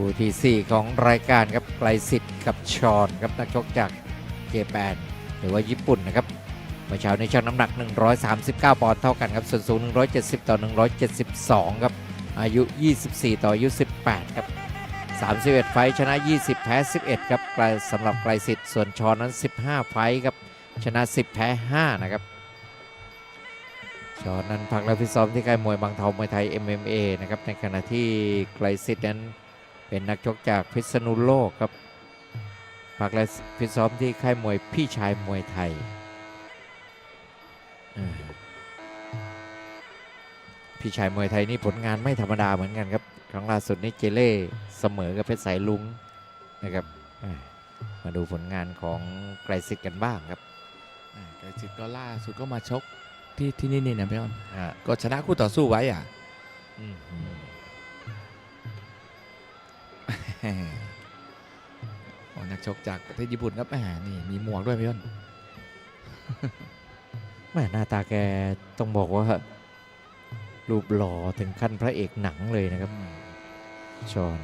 คู่ทีสี่ 4 ของรายการครับไกลสิทธิ์กับชอนครับนักชกจากเจแปนหรือว่าญี่ปุ่นนะครับเมื่อเช้าในชั่งน้ำหนัก 139 ปอนด์เท่ากันครับ ส่วนสูง 170 ต่อ 172 ครับ อายุ 24 ต่ออายุ 18 ครับ 31 ไฟชนะ 20 แพ้ 11 ครับสำหรับไกลสิทธิ์ส่วนชอนนั้น 15 ไฟครับ ชนะ 10 แพ้ 5 นะครับชอนนั้นพักแล้วพิตซ้อมที่ค่ายมวยบางเทามวยไทย MMA นะครับ ในขณะที่ไกลสิทธิ์นั้น เป็นนักชกจากพิษณุโลกครับพักและพิตซ้อมที่ค่ายมวยพี่ชายมวยไทยอ่าพี่ชายมวยไทยนี่ผลงานไม่ธรรมดาเหมือนกันครับ ครั้งล่าสุดนี่เจเล่เสมอกับเพชรสายลุงนะครับอ่ามาดูผลงานของไกลสิทธิ์กันบ้างครับอ่าไกรจิตก็ล่าสุดก็มาชกที่ที่นี่นี่นะพี่อ้อนอ่าก็ชนะคู่ต่อสู้ไว้อะ อืมโอ้นักชกจากประเทศญี่ปุ่นครับแหมนี่มีหมวกด้วยพี่อ้อนแม่หน้าตาแกต้องบอกว่ารูปหล่อถึงขั้นพระเอกหนังเลยนะครับชอน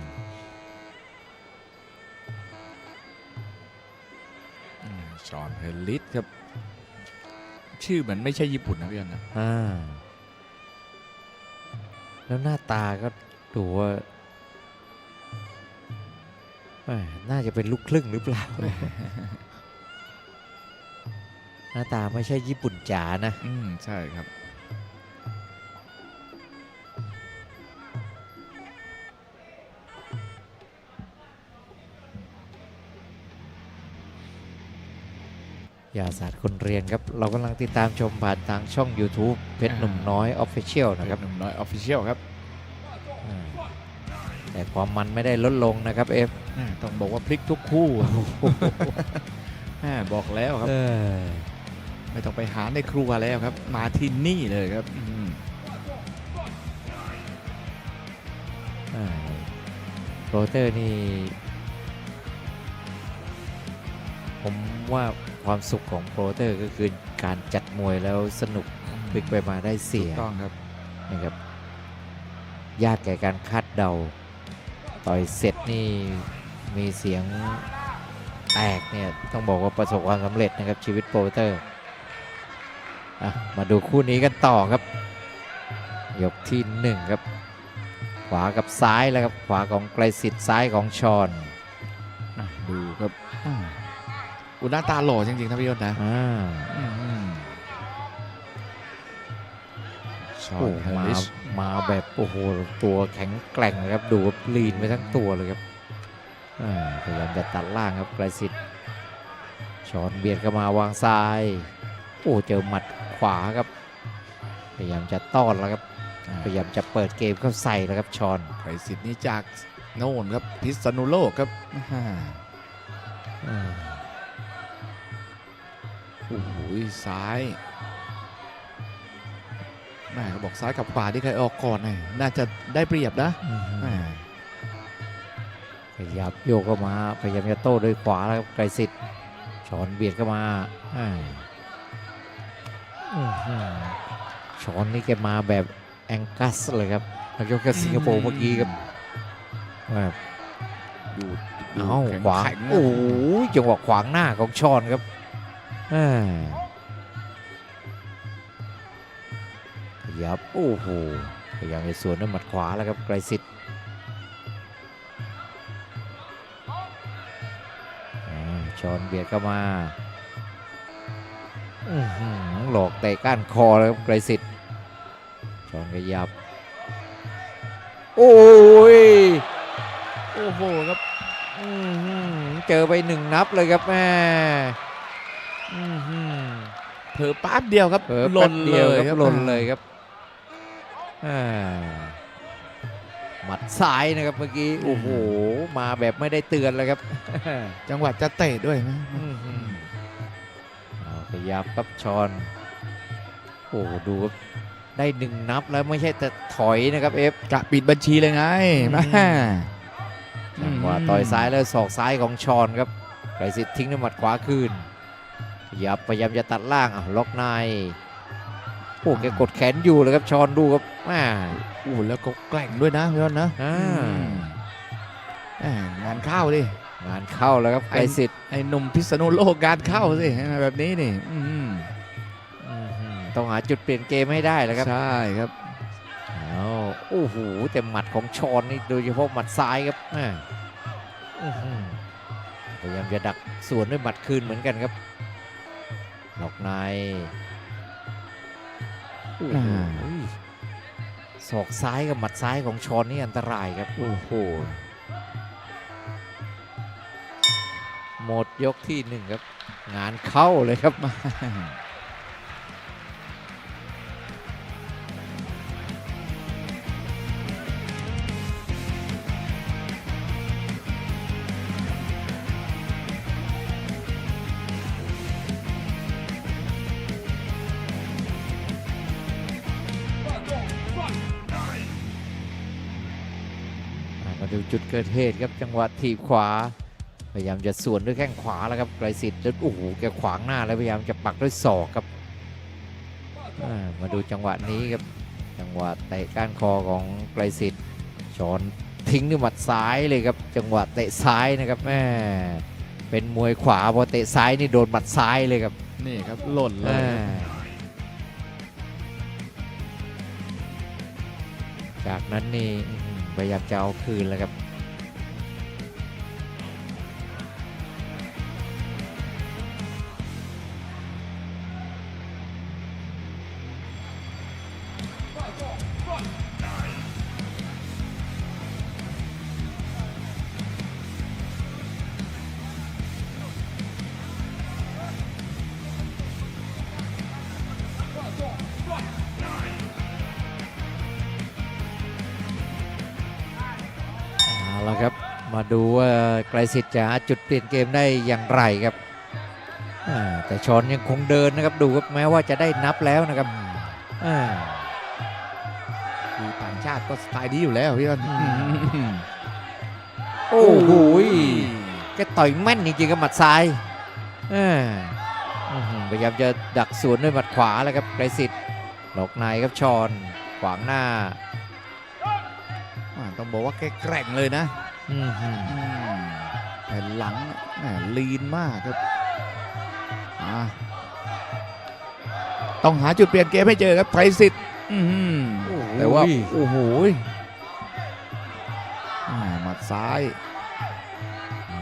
อืมชอนเฮลลิสครับ ชื่อเหมือนไม่ใช่ญี่ปุ่นนะพี่อ้อนนะอ่าแล้วหน้าตาก็ดูว่าแม่ น่าจะเป็นลูกครึ่งหรือเปล่า หน้าตาไม่ใช่ญี่ปุ่นจ๋านะ อืมใช่ครับอย่าศาสตร์คนเรียนครับ เรากำลังติดตามชมผ่านทางช่อง YouTube เพชรหนุ่มน้อยออฟฟิเชียลนะนะคครัรับบหนุ่มน้อยออฟฟิเชียลครับอ่า แต่ความมันไม่ได้ลดลงนะครับเอฟอ่าต้องบอกว่าพลิกทุกคู่อ่าบอกแล้วครับเออไม่ต้องไปหาในครัวแล้วครับ มาที่นี่เลยครับอืมอ่าโรเตอร์นี่ ผมว่าความสุขของโปรเตอร์ก็คือการจัดมวยแล้วสนุกพลิกไปมาได้เสียถูกต้องครับนะครับ ยากแก่การคาดเดา ต่อยเสร็จนี่มีเสียงแตกเนี่ยต้องบอกว่าประสบความสำเร็จนะครับชีวิตโปรเตอร์อะมาดูคู่นี้กันต่อครับ ยกที่หนึ่งครับ ขวากับซ้ายแล้วครับ ขวาของไกลสิทธิ์ซ้ายของชอนอะดูครับอ่าอุยหน้าตาหล่อจริงๆนะพี่ยศนะอ่าอืมชอโอ้นเฮมาลิช มาแบบโอ้โหตัวแข็งแกร่งนะครับดูว่าลีนไปทั้งตัวเลยครับอ่าพยายามจะตัดล่างครับไกลสิทธิ์ชอนเบียดเข้ามาวางซ้ายโอ้เจอหมัดขวาครับพยายามจะต้อนแล้วครับพยายามจะเปิดเกมเข้าใส่แล้วครับชอนไกรสิทธิ์นี่จากโน่นครับพิษณุโลกครับอ่าอ่าโอ้โหซ้าย แม่เขาบอกซ้ายกับขวาที่ใครออกก่อนน่ะน่าจะได้เปรียบนะอืมแม่พยายามโยกเข้ามาพยายามจะโต้ด้วยขวาแล้วครับไกรสิทธิ์ชอนเบียดเข้ามาอ่าอื้อหือชอนนี่แกมาแบบแองกัสเลยครับนักยกจากสิงคโปร์เมื่อกี้ครับแบบดูดูเอ้าแข็งขวางแข็งนะ โอ้ยจังหวะขวางหน้าของชอนครับอ่า ยับ โอ้โหพยายามจะสวนด้วยหมัดขวาแล้วครับไกรสิทธิ์อ่าชอนเบียดเข้ามาอื้อหือหลอกเตะก้านคอแล้วครับไกรสิทธิ์ชอนขยับ โอ้ยโอ้โหครับอื้อหือเจอไปหนึ่งนับเลยครับแม่อื้อหือเผลอปั๊บเดียวครับเผลอหล่แป๊นบเลเดียวยคครัรับบหล่นเลยครับอ่า หมัดซ้ายนะครับเมื่อกี้ โอ้โห มาแบบไม่ได้เตือนเลยครับ จังหวะจะเตะด้วยนะอื้อหือเอาขยับครับชอน โอ้โหดูครับได้หนึ่งนับแล้วไม่ใช่แต่ถอยนะครับเอฟกะปิดบัญชีเลยไงอืมแม่จังหวะต่อยซ้ายแล้วศอกซ้ายของชอนครับไกรสิทธิ์ทิ้งด้วยหมัดขวาคืนขยับพยายามจะตัดล่างอะล็อกในโอ้แกกดแขนอยู่เลยครับชอนดูครับแม่โอ้แล้วก็แกร่งด้วยนะพี่ยอดนะอ่าอืมแหม่งานเข้าดิงานเข้าแล้วครับไกรสิทธิ์ไอ้หนุ่มพิษณุโลกงานเข้าสิแบบนี้นี่อื้อหืออื้อหือต้องหาจุดเปลี่ยนเกมให้ได้แล้วครับ ใช่ครับเอาโอ้โหแต่หมัดของชอนนี่โดยเฉพาะหมัดซ้ายครับแม่อื้อหือพยายามจะดักสวนด้วยหมัดคืนเหมือนกันครับหลอกในโอ้โหอ่า ศอกซ้ายกับหมัดซ้ายของชอนนี่อันตรายครับ โอ้โห หมดยกที่หนึ่งครับ งานเข้าเลยครับอ่ามา ดูจุดเกิดเหตุครับจังหวะถีบขวา พยายามจะสวนด้วยแข้งขวาแล้วครับไกรสิทธิ์แล้วโอ้โหแกขวางหน้าแล้วพยายามจะปักด้วยศอกครับอ่ามาดูจังหวะนี้ครับจังหวะเตะก้านคอของไกรสิทธิ์ชอนทิ้งด้วยหมัดซ้ายเลยครับจังหวะเตะซ้ายนะครับแม่เป็นมวยขวาพอเตะซ้ายนี่โดนหมัดซ้ายเลยครับนี่ครับหล่นเลยอ่าครับจากนั้นนี่อื้อหือ พยายามจะเอาคืนแล้วครับ ว่าไกรสิทธิ์จะหาจุดเปลี่ยนเกมได้อย่างไรครับอ่าแต่ชอนยังคงเดินนะครับดูครับแม้ว่าจะได้นับแล้วนะครับอ่าคือต่างชาติก็สไตล์นี้อยู่แล้วพี่อ้นอืมโอ้โหแกต่อยแม่นจริงๆกับหมัดซ้ายอ่าอื้อหือพยายามจะดักสวนด้วยหมัดขวาแล้วครับไกรสิทธิ์หลอกในครับชอนขวางหน้าอ่าต้องบอกว่าแกแกร่งเลยนะอื้อหืออืม แผ่นหลังแหม่ลีนมากครับอ่าต้องหาจุดเปลี่ยนเกมให้เจอครับไพรสิทธิ์อื้อหือโอ้โหแต่ว่าโอ้โหอ่าหมัดซ้ายอ๋อ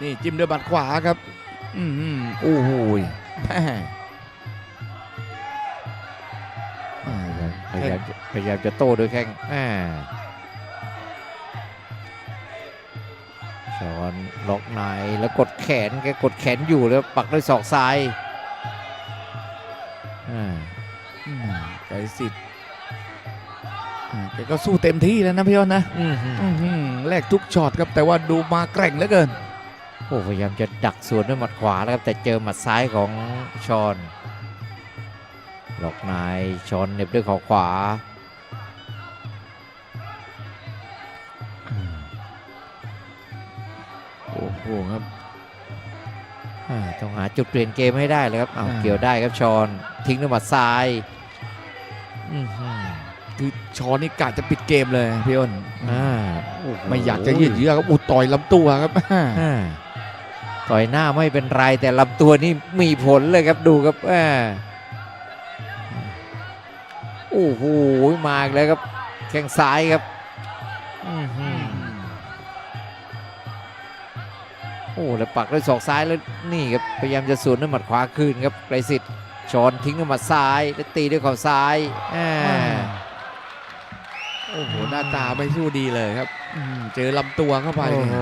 นี่จิ้มด้วยหมัดขวาครับอือหือโอ้โหแม่อ่าพยายามจะพยายามจะโต้ด้วยแข้งอ่า ชอนล็อกในแล้วกดแขนแกกดแขนอยู่แล้วปักด้วยศอกซ้ายอ่าอืมไกรสิทธิ์อ่าแกก็สู้เต็มที่แล้วนะพี่อ้นนะอื้อหืออื้อหือแลกทุกช็อตครับแต่ว่าดูมาแกร่งเหลือเกินโอ้พยายามจะดักสวนด้วยหมัดขวาแล้วครับแต่เจอหมัดซ้ายของชอนล็อกในชอนเหน็บด้วยเข่าขวา โอ้โหครับอ่าต้องหาจุดเปลี่ยนเกมให้ได้เลยครับอ้าวอ่าเกี่ยวได้ครับชอนทิ้งด้วยหมัดซ้ายอื้อหือคือชอนี่กะจะปิดเกมเลยพี่อ้นอ่าโอ้โหไม่อยากจะยืดเยื้อครับอุดต่อยลำตัวครับอ่าต่อยหน้าไม่เป็นไรแต่ลำตัวนี่มีผลเลยครับดูครับอ่าโอ้โหมาอีกแล้วครับแข้งซ้ายครับอื้ โอ้แล้วปักด้วยศอกซ้ายแล้วนี่ครับพยายามจะสวนด้วยหมัดขวาคืนครับไกรสิทธิ์ชอนทิ้งด้วยหมัดซ้ายแล้วตีด้วยเข่าซ้ายอ่าโอ้โหหน้าตาไม่สู้ดีเลยครับอืมเจอลำตัวเข้าไปโอ้โห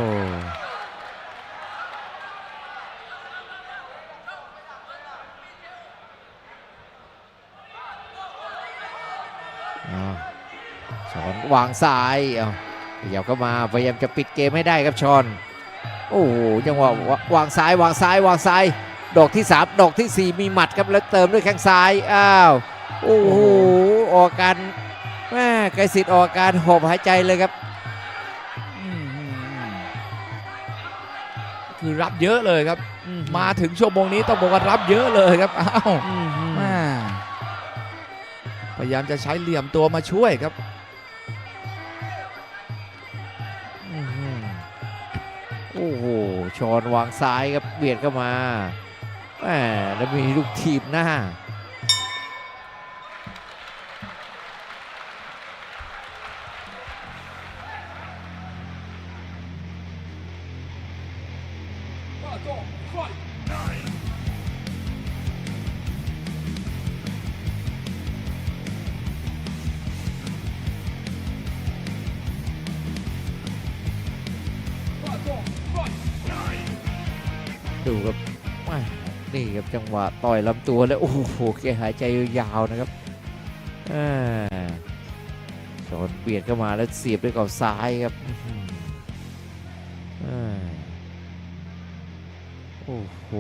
อ้าวชอนวางซ้ายเอาขยับเข้ามาพยายามจะปิดเกมให้ได้ครับชอน โอ้โหจังหวะววางซ้ายวางซ้ายวางซ้าย ดอกที่ 3 ดอกทีสี่ 4 มีหมัดครับแล้วเติมด้วยแข้งซ้ายอ้าวโอ้โหออกอาการแม่ไกรสิทธิ์ออกอาการหอบหายใจเลยครับอืมอืมอืมคือรับเยอะเลยครับ มาถึงชั่วโมงนี้ต้องบอกว่ารับเยอะเลยครับอ้าวอืมแม่พยายามจะใช้เหลี่ยมตัวมาช่วยครับ ชอนวางซ้ายครับเบียดเข้ามาแหมแล้วมีลูกทีบหน้า ดูครับนี่ครับจังหวะต่อยลำตัวแล้วโอ้โหแกหายใจยาวนะครับอชอนเบียดเข้ามาแล้วเสียบด้วยกับซ้ายครับโอ้โห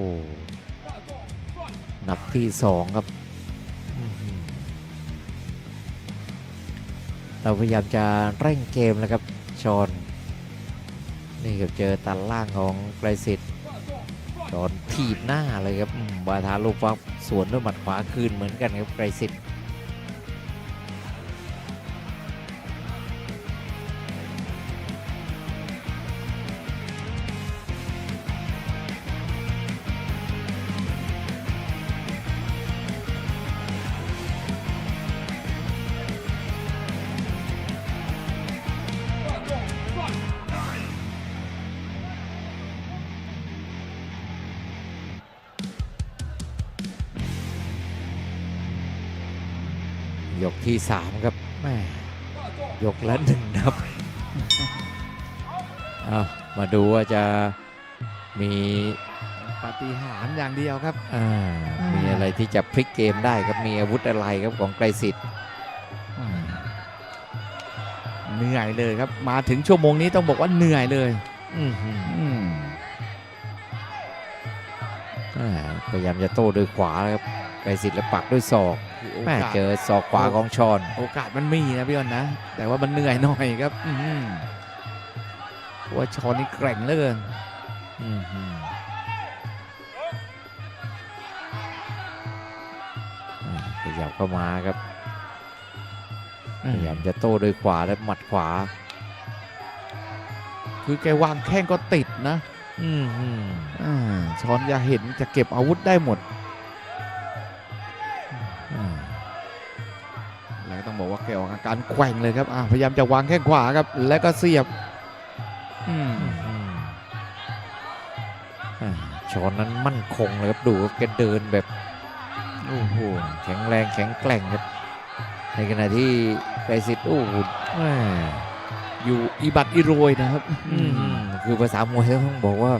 นับที่สองครับเราพยายามจะเร่งเกมแล้วครับชอนนี่ครับเจอตันล่างของไกรสิทธิ์ โดนถีบหน้าเลยครับบาทาลูกฟักสวนด้วยหมัดขวาคืนเหมือนกันครับไกรสิทธิ์ ที่สามครับแม่ยกละหนึ่งนับเอามาดูว่าจะมีปาฏิหาริย์อย่างเดียวครับ อ่าอ่ามีมีอะไรที่จะพลิกเกมได้ครับ มีอาวุธอะไรครับของไกรสิทธิ์เหนื่อยเลยครับ มาถึงชั่วโมงนี้ต้องบอกว่าเหนื่อยเลยอื้อหืออืมอ่าพยายามจะโต้ด้วยขวาครับไกรสิทธิ์แล้วปักด้วยศอกคือ โอแม่กาสเจอศอกขวาของชอน โอกาสมันมีนะพี่อ้นนะ แต่ว่ามันเหนื่อยหน่อยครับอืมว่าชอนนี่แกร่งเหลือเกิน อื้อหืออ่าขยับเข้ามาครับ พยายามจะโต้ด้วยขวาและหมัดขวา คือแกวางแข้งก็ติดนะ อืมอืม อ่าช้อนอยากเห็นจะเก็บอาวุธได้หมด ก็ต้องบอกว่าแกออกอาการแกว่งเลยครับอ่าพยายามจะวางแข้งขวาครับ แล้วก็เสียบอืมอืมอ่าชอนนั้นมั่นคงเลยครับดูครับแกเดินแบบโอ้โหแข็งแรงแข็งแกร่งครับ ในขณะที่ไกรสิทธิ์โอ้โหแม่อยู่อีบัตอีโรยนะครับอืมคือภาษามวยต้องบอกว่า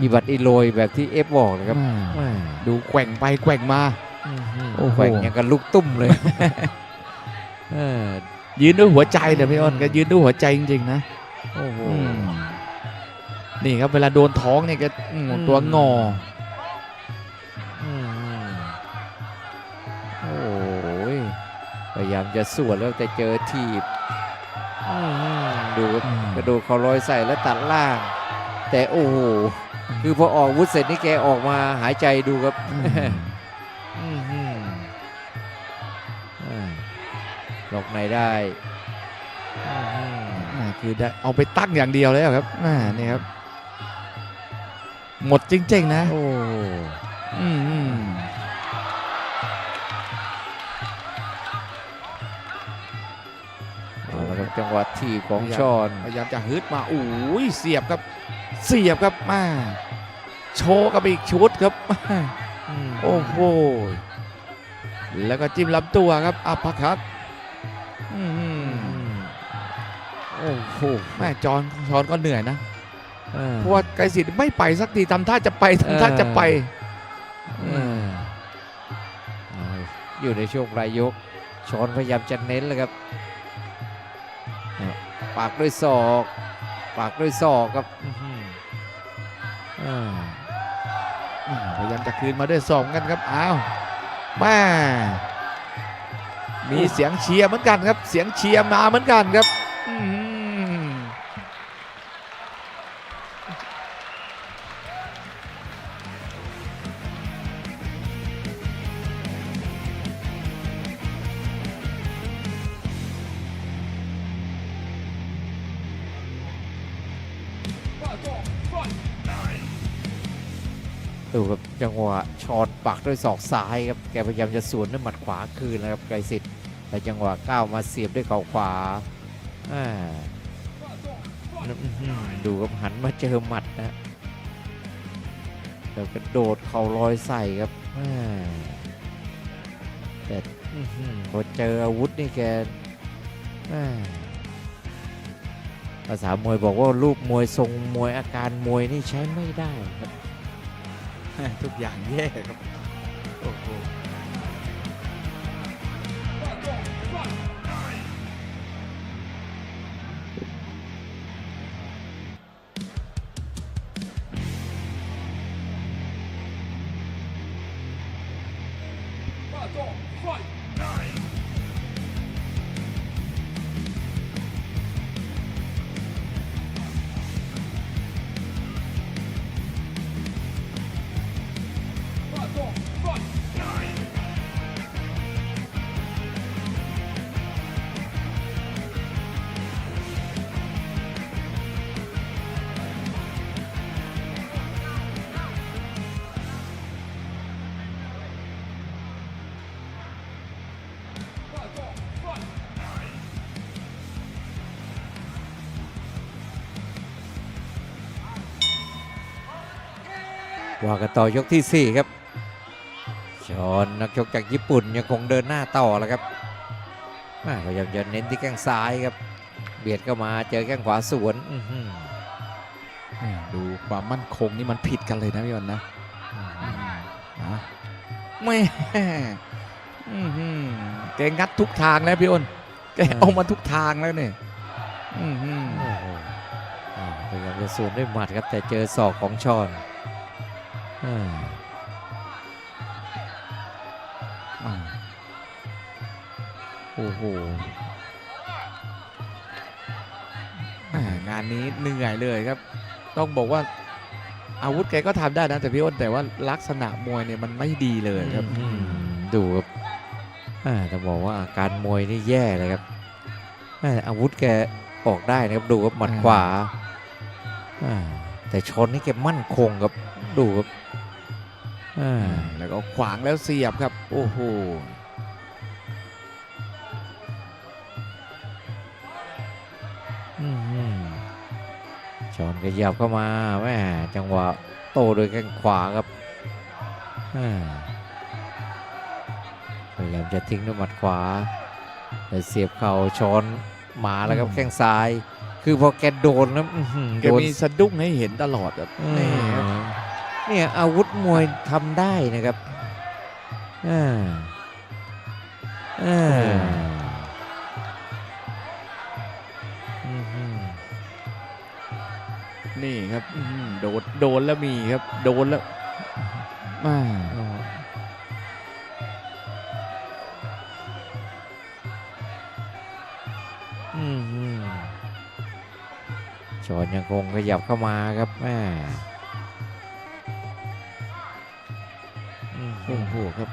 มีบัตรอีโรยแบบที่เอฟบอกเลยครับอ่าแม่ดูแกว่งไปแกว่งมาอืมอืมโอ้โหแกว่งอย่างกับลูกตุ้มเลยเออ ยืนด้วยหัวใจนะพี่อ้นก็ยืนด้วยหัวใจจริงๆนะโอ้โหอืมนี่ครับเวลาโดนท้องเนี่ยก็อืมอืมตัวงออืมอืมโอ้ยพยายามจะสวนแล้วแต่เจอทีบอืมอืมดูครับอืมกระโดดเขาลอยใส่แล้วตัดล่าง แต่โอ้โหคือพอออกอาวุธเสร็จนี่แกออกมาหายใจดูครับ ล็อกในได้อืมอืมอ่าคือได้เอาไปตั้งอย่างเดียวเลยครับอ่านี่ครับ หมดจริง ๆ นะ โอ้อืมอืมเอาละครับจังหวะทีบของชอน พยายามจะฮึดมาโอ้ยเสียบครับ เสียบครับมาโชว์กับอีกชุดครับโอ้โหแล้วก็จิ้มลำตัวครับอัปเปอร์คัต โอ้โหแม่จอนจอนก็เหนื่อยนะอ่าเพราะว่าไกรสิทธิ์ไม่ไปสักทีทำท่าจะไปทำท่าจะไปอ่าเอาอยู่ในช่วงปลายยกชอนพยายามจะเน้นเลยครับเนี่ยปากด้วยศอก ปากด้วยศอกครับอื้อหืออ่าอ่าพยายามจะคืนมาด้วยสองกันครับอ้าวแม่มีเสียงเชียร์เหมือนกันครับ เสียงเชียร์มาเหมือนกันครับ วะช็อตปักด้วยศอกซ้ายครับแกพยายามจะสวนด้วยหมัดขวาคืนนะครับไกรสิทธิ์แต่จังหวะก้าวมาเสียบด้วยเข่าขวาดูครับหันมาเจอหมัดนะแล้วกระโดดเข่าลอยใส่ครับแต่พอเจออาวุธนี่แกภาษามวยบอกว่าลูกมวยทรงมวยอาการมวยนี่ใช้ไม่ได้ครับ ทุกอย่างแย่ครับ โอ้โห ว่ากันต่อยกที่ 4 ครับชอนนักชกจากญี่ปุ่นยังคงเดินหน้าต่อแล้วครับอ่พยายามจะเน้นที่แข้งซ้ายครับ เบียดเข้ามาเจอแข้งขวาสวนดูความมั่นคงนี่มันผิดกันเลยนะพี่ยนนนะไม่แกงัดทุกทางแล้วพี่อ้นแกเอามาทุกทางแล้วเนี่ยอื้อหือโอ้โหอ่าพยายามจะสวนด้วยหมัดครับแต่เจอศอกของชอน โอ้โหแหม่งานนี้เหนื่อยเลยครับ ต้องบอกว่า อาวุธแกก็ทำได้นะแต่พี่อ้นแต่ว่าลักษณะมวยเนี่ยมันไม่ดีเลยครับอื้อหือดูครับอ่าจะบอกว่าอาการมวยนี่แย่เลยครับอ่าอาวุธแกออกได้นะครับดูครับหมัดขวาอ่าแต่ชนนี่แกมั่นคงครับดูครับอ่า แล้วก็ขวางแล้วเสียบครับ โอ้โหอื้อหือชอนขยับเข้ามาแม่จังหวะโตโดยแข้งขวาครับอ่าพยายามจะทิ้งด้วยหมัดขวาแต่เสียบเข่าชอนมาแล้วครับอืมแข้งซ้าย คือพอแกโดนแล้วอื้อหือแกโดนมีสะดุ้งให้เห็นตลอดครับอืมนี่ครับ เนี่ยอาวุธมวยทำได้นะครับอ่าอ่านี่ครับโดนโดนแล้วมีครับ โดนแล้วมาอืมอืมชอนยังคงขยับเข้ามาครับแม่ โอ้โหครับ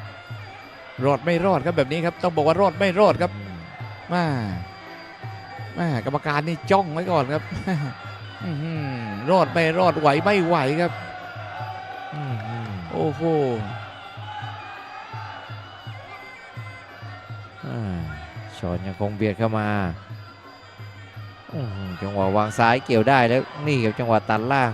รอดไม่รอดครับแบบนี้ครับ ต้องบอกว่ารอดไม่รอดครับมาแม่กรรมการนี่จ้องไว้ก่อนครับอื้อหือรอดไม่รอดไหวไม่ไหวครับอืมอืมโอ้โหอ่าชอนยังคงเบียดเข้ามาอื้อหือจังหวะวางซ้ายเกี่ยวได้แล้วนี่ครับจังหวะตัดล่าง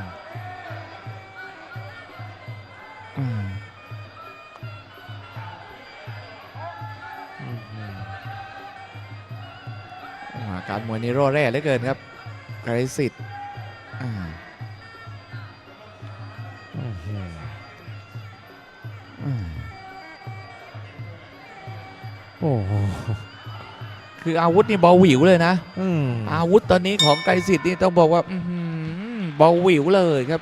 าการมวยนี่รอดแร่เหลือเกินครับไกรสิทธิ์อ่าอืมอืมอืมโอ้โหคืออาวุธนี่เบาหวิวเลยนะอืมอาวุธตอนนี้ของไกรสิทธิ์นี่ต้องบอกว่าอื้อหือเบาหวิวเลยครับ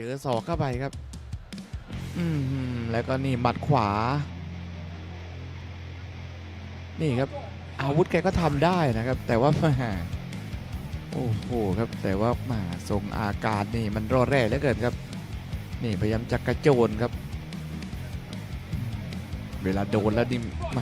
เจอศอกเข้าไปครับ อืมแล้วก็นี่หมัดขวา นี่ครับ อาวุธแกก็ทำได้นะครับ แต่ว่าแหม่โอ้โหครับ แต่ว่าแหมาทรงอาการนี่มันรอดแร่เหลือเกินครับ นี่พยายามจะกระโจนครับ เวลาโดนแล้วนี่แห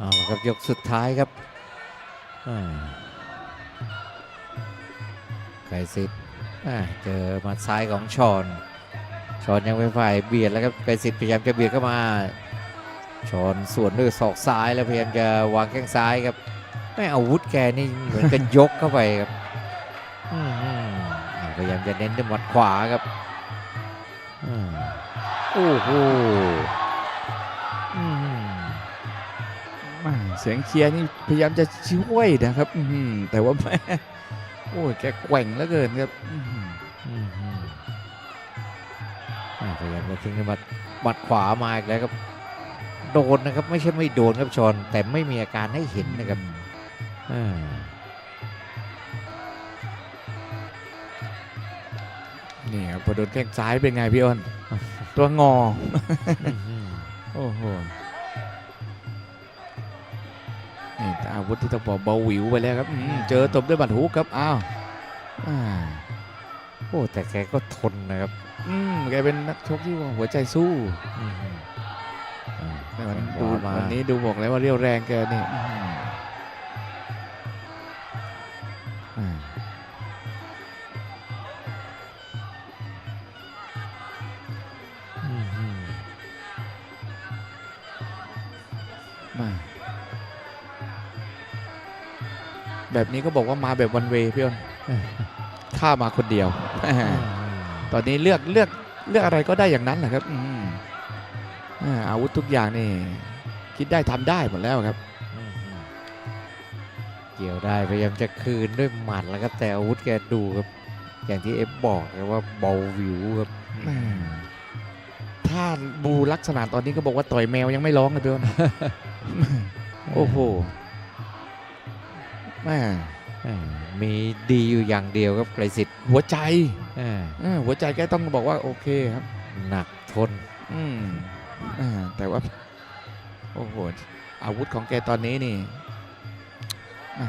เอาละครับยกสุดท้ายครับไกรสิทธิ์เจอมัดซ้ายของชอนชอนยังเป็นฝ่ายเบียดแล้วครับไกรสิทธิ์พยายามจะเบียดเข้ามาชอนสวนด้วยศอกซ้ายแล้วพยายามจะวางแข้งซ้ายครับไม่อาวุธแกนี่เหมือนกันยกเข้าไปครับอืมอือพยายามจะเน้นด้วยหมัดขวาครับโอ้โห เสียงเชียร์นี่พยายามจะช่วยนะครับอื้อหือแต่ว่าแหม่โอ้ยแกแกว่งเหลือเกินครับอื้อหืออืมอืมอ่าพยายามจะทิ้งด้วยหมัดหมัดขวามาอีกแล้วครับ โดนนะครับ ไม่ใช่ไม่โดนครับชอนแต่ไม่มีอาการให้เห็นนะครับอ่านี่ครับพอโดนแข้งซ้ายเป็นไงพี่อ้นตัวงออืมโอ้โห อาวุธที่ต้องบอกเบาหวิวไปแล้วครับอืมเจอตบด้วยบัตรฮุกครับอ้าวอ่าโอ้แต่แกก็ทนนะครับอืมแกเป็นนักชกที่ว่าหัวใจสู้อืมอ่าแต่วันขดูวามาวันนี้ดูบอกแล้วว่าเรียวแรงแกนี่อื้ แบบนี้ก็บอกว่ามาแบบวันเวพี่อ้นข้ามาคนเดียวอืมตอนนี้เลือกเลือกเลือกอะไรก็ได้อย่างนั้นแหละครับอืมอ่าอาวุธทุกอย่างนี่ คิดได้ทำได้หมดแล้วครับอืมอืมเกี่ยวได้พยายามจะคืนด้วยหมัดแล้วครับแต่อาวุธแกดูครับ อย่างที่เอฟบอกครับว่าเบาหวิวครับอืมถ้าบูลักษณะตอนนี้ก็บอกว่าต่อยแมวยังไม่ร้องเลยพี่อ้นโอ้โห แม่อ่ามีดีอยู่อย่างเดียวครับไกรสิทธิ์หัวใจอ่าเออหัวใจแกต้องบอกว่าโอเคครับ หนักทนอืมอ่าแต่ว่า โอ้โห อาวุธของแกตอนนี้นี่อ่า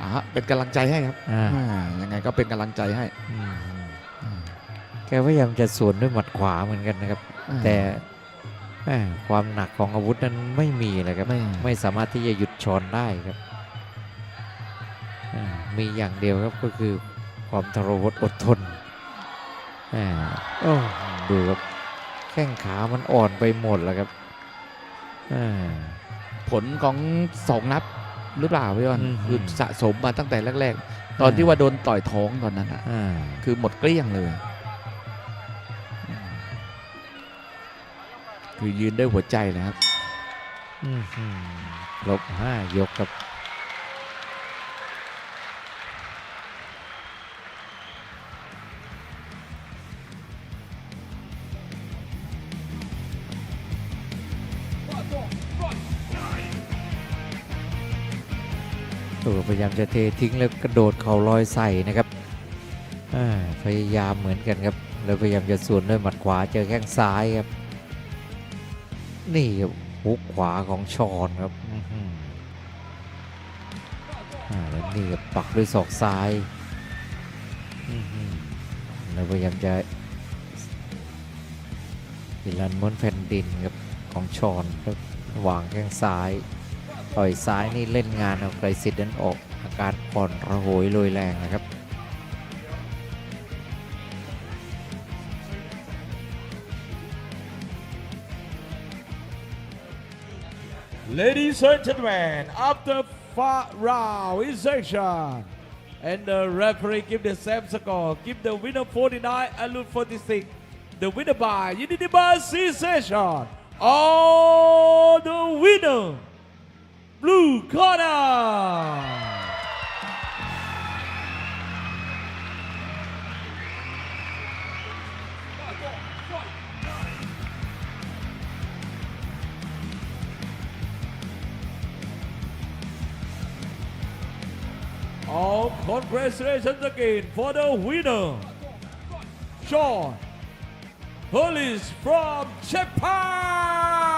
อ่าฮะเป็นกำลังใจให้ครับอ่าอ่ายังไงก็เป็นกำลังใจให้อืมอ่าแกพยายามจะสวนด้วยหมัดขวาเหมือนกันนะครับอ่าแต่แหม่ความหนักของอาวุธนั้นไม่มีเลยครับไม่ไม่สามารถที่จะหยุดชอนได้ครับอ่า มีอย่างเดียวครับก็คือความทรหดอดทนอ่าโอ้ดูครับแข้งขามันอ่อนไปหมดแล้วครับอ่าผลของสองนัดหรือเปล่าพี่อ้อนอืมคือสะสมมาตั้งแต่แรก ๆ ตอนที่ว่าโดนต่อยท้องตอนนั้นอะอ่าคือหมดเกลี้ยงเลยอืมคือยืนด้วยหัวใจนะครับอื้อหือลบห้ายกครับ ตัวพยายามจะเททิ้งแล้วกระโดดเข่าลอยใส่นะครับพยายามเหมือนกันครับ แล้วพยายามจะสวนด้วยหมัดขวาเจอแข้งซ้ายครับ นี่ครับฮุกขวาของชอนครับแล้วนี่ครับปักด้วยศอกซ้ายแล้วพยายามจะดิลันม้วนแผ่นดินครับของชอนครับวางแข้งซ้าย ต่อยซ้ายนี่เล่นงานเอาไกรสิทธิ์นั้นออก อาการผ่อนระโหยโรยแรงนะครับ Ladies and gentlemen, after five round in section, and the referee give the same score, give the winner 49 and lose 46. The winner by unanimous decision. All the winner, blue corner. อ All congratulations again for the winner, Sean Hollis from Japan.